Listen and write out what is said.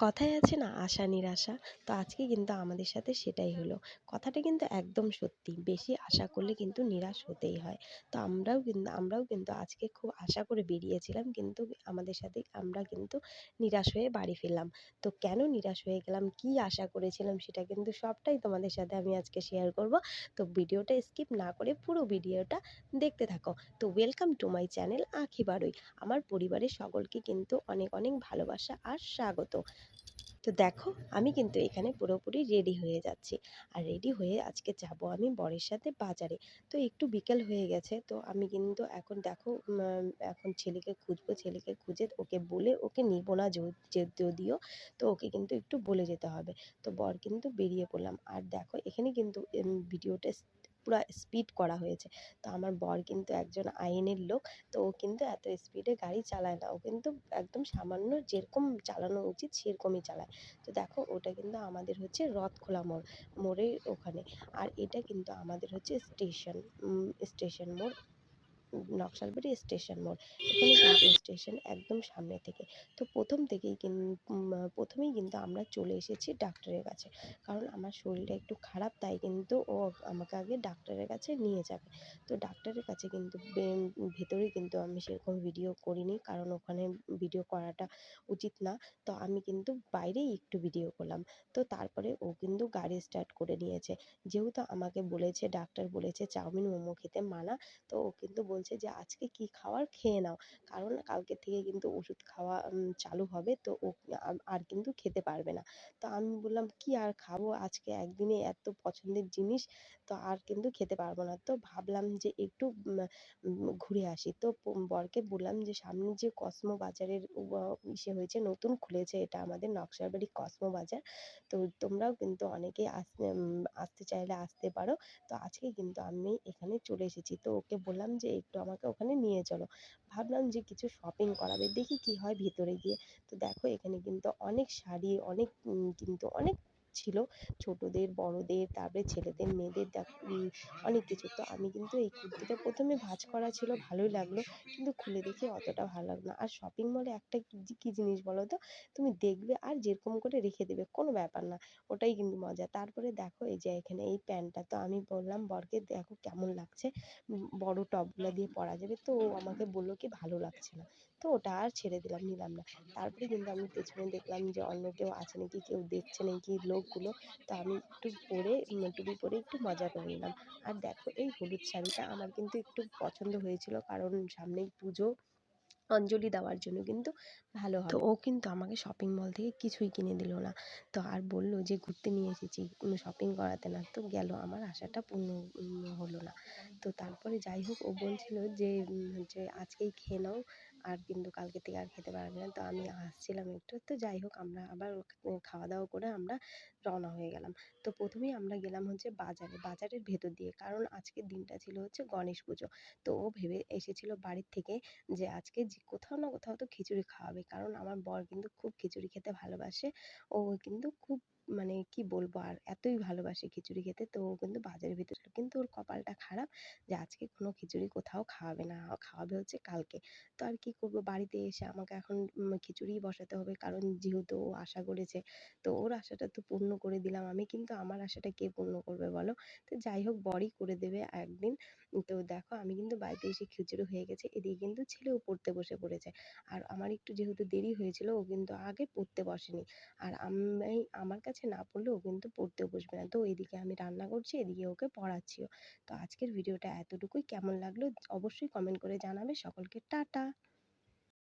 কথায় আছে না, আশা নিরাশা? তো আজকে কিন্তু আমাদের সাথে সেটাই হলো। কথাটা কিন্তু একদম সত্যি। বেশি আশা করলে কিন্তু নিরাশ হতেই হয়। তো আমরাও কিন্তু আমরাও কিন্তু আজকে খুব আশা করে বেরিয়েছিলাম কিন্তু আমাদের সাথে আমরা কিন্তু নিরাশ হয়ে বাড়ি ফিরলাম। তো কেন নিরাশ হয়ে গেলাম? কি আশা করেছিলাম? সেটা কিন্তু সবটাই তোমাদের সাথে আমি আজকে শেয়ার করব। তো ভিডিওটা স্কিপ না করে পুরো ভিডিওটা দেখতে থাকো। তো welcome to my channel Akhi Barui আমার পরিবারের সকলকে কিন্তু অনেক অনেক ভালোবাসা আর স্বাগত। তো দেখো, আমি কিন্তু এখানে পুরোপুরি রেডি হয়ে যাচ্ছি। আর রেডি হয়ে আজকে যাব আমি বরের সাথে বাজারে। তো একটু বিকেল হয়ে গেছে, তো আমি কিন্তু এখন দেখো এখন ছেলেকে খুঁজবো, ছেলেকে খুঁজে ওকে বলে ওকে নিব না যদিও, তো ওকে কিন্তু একটু বলে যেতে হবে। তো বর কিন্তু বেরিয়ে পড়লাম। আর দেখো, এখানে কিন্তু ভিডিওটা পুরো স্পিড করা হয়েছে। তো আমার বর কিন্তু একজন আইনের লোক, তো ও কিন্তু এত স্পিডে গাড়ি চালায় না। ও কিন্তু একদম সামান্য যেরকম চালানো উচিত সেরকমই চালায়। তো দেখো, ওটা কিন্তু আমাদের হচ্ছে রথখোলা মোড়, মোড়ের ওখানে। আর এটা কিন্তু আমাদের হচ্ছে স্টেশন স্টেশন মোড় নকশালবাড়ি স্টেশন মোড়। এখানে কিন্তু স্টেশন একদম সামনে থেকে। তো প্রথম থেকেই প্রথমেই কিন্তু আমরা চলে এসেছি ডাক্তারের কাছে। কারণ আমার শরীরটা একটু খারাপ, তাই কিন্তু ও আমাকে আগে ডাক্তারের কাছে নিয়ে যাবে। তো ডাক্তারের কাছে কিন্তু ভেতরে কিন্তু আমি সেরকম ভিডিও করিনি, কারণ ওখানে ভিডিও করাটা উচিত না। তো আমি কিন্তু বাইরেই একটু ভিডিও করলাম। তো তারপরে ও কিন্তু গাড়ি স্টার্ট করে নিয়েছে। যেহেতু আমাকে বলেছে, ডাক্তার বলেছে, চাউমিন মোমো খেতে মানা, তো ও কিন্তু বলছে যে, আজকে কি খাওয়ার খেয়ে নাও। কারণ কালকে থেকে কিন্তু ওষুধ খাওয়া চালু হবে তো ও আর কিন্তু খেতে পারবে না। তো আমি বললাম, কি আর খাব? আজকে একদিনে এত পছন্দের জিনিস, তো আর কিন্তু খেতে পারব না। তো ভাবলাম যে একটু ঘুরে আসি। তো বরকে বললাম যে, সামনে যে কসমো বাজারের ইসে হয়েছে, নতুন খুলেছে এটা আমাদের নকশালবাড়ি কসমো বাজার। তো তোমরাও কিন্তু অনেকেই আসতে আসতে চাইলে আসতে পারো। তো আজকে কিন্তু আমি এখানে চলে এসেছি। তো ওকে বললাম যে একটু আমাকে ওখানে নিয়ে চলো। ভাবলাম যে কিছু শপিং করাবে, দেখি কি হয় ভেতরে গিয়ে। তো দেখো এখানে কিন্তু অনেক শাড়ি, অনেক কিন্তু অনেক ছিল। ছোটদের, বড়দের, তারপরে ছেলেদের, মেয়েদের অনেক কিছু। তো আমি কিন্তু এই কুর্তিটা প্রথমে ভাঁজ করা ছিল, ভালোই লাগল। কিন্তু খুলে দেখে অতটা ভালো লাগল না। আর শপিং মলে একটা কি জিনিস বলো তো? তুমি দেখবে আর যেরকম করে রেখে দেবে, কোনো ব্যাপার না। ওটাই কিন্তু মজা। তারপরে দেখো এই যে এখানে এই প্যান্টটা, তো আমি বললাম, বরকে দেখো কেমন লাগছে। বড় টপগুলো দিয়ে পরা যাবে। তো ও আমাকে বলল কি, ভালো লাগছে না। তো ওটা আর ছেড়ে দিলাম, নিলাম না। তারপরে কিন্তু আমি পেছনে দেখলাম যে অন্য কেউ আছে নাকি, কেউ দেখছে নাকি লোকগুলো তো আমি একটু পরে টুপি পরে একটু মজা করে নিলাম। আর দেখো এই হলুদ শাড়িটা আমার কিন্তু একটু পছন্দ হয়েছিল। কারণ সামনেই পুজো। অঞ্জলি দেওয়ার জন্য কিন্তু ভালো হয় তো ও কিন্তু আমাকে শপিং মল থেকে কিছুই কিনে দিল না। তো আর বলল যে ঘুরতে নিয়ে এসেছি কোনো শপিং করাতে না। তো গেল আমার আশাটা পূর্ণ হলো না। তো তারপরে যাই হোক ও বলছিল যে হচ্ছে আজকেই খেয়ে নাও আর কিন্তু কালকে থেকে আর খেতে পারবে না। তো আমি হাসছিলাম একটু তো যাই হোক আমরা আবার খাওয়া দাওয়া করে আমরা রওনা হয়ে গেলাম। তো প্রথমেই আমরা গেলাম হচ্ছে বাজারে বাজারের ভেতর দিয়ে কারণ আজকের দিনটা ছিল হচ্ছে গণেশ পুজো। তো ও ভেবে এসেছিল বাড়ির থেকে যে আজকে যে কোথাও না কোথাও তো খিচুড়ি খাওয়াবে। কারণ আমার বর কিন্তু খুব খিচুড়ি খেতে ভালোবাসে। ও কিন্তু খুব মানে কি বলব? আর এতই ভালোবাসে খিচুড়ি খেতে তো ও কিন্তু বাজারের ভিতরে। কিন্তু ওর কপালটা খারাপ যে আজকে কোনো খিচুড়ি কোথাও খাওয়াবে না। খাওয়াবে হচ্ছে কালকে। তো আর কি করব? বাড়িতে এসে আমাকে এখন উম, খিচুড়িই বসাতে হবে। কারণ যেহেতু ও আশা করেছে তো ওর আশাটা তো পূর্ণ করে দিলাম আমি। কিন্তু আমার আশাটা কে পূর্ণ করবে বলো? তো যাই হোক বরই করে দেবে একদিন। তো দেখো আমি কিন্তু বাড়িতে এসে খিচুড়ি হয়ে গেছে। এদিকে কিন্তু ছেলেও পড়তে বসে পড়েছে। আর আমার একটু যেহেতু দেরি হয়েছিল ও কিন্তু আগে পড়তে বসেনি। আর আমি আমার কাছে না পড়লে ও কিন্তু পড়তেও বসবে না। তো এদিকে আমি রান্না করছি, এদিকে ওকে পড়াচ্ছিও। তো আজকের ভিডিওটা এতটুকুই। কেমন লাগল? অবশ্যই কমেন্ট করে জানাবে। সকলকে টাটা।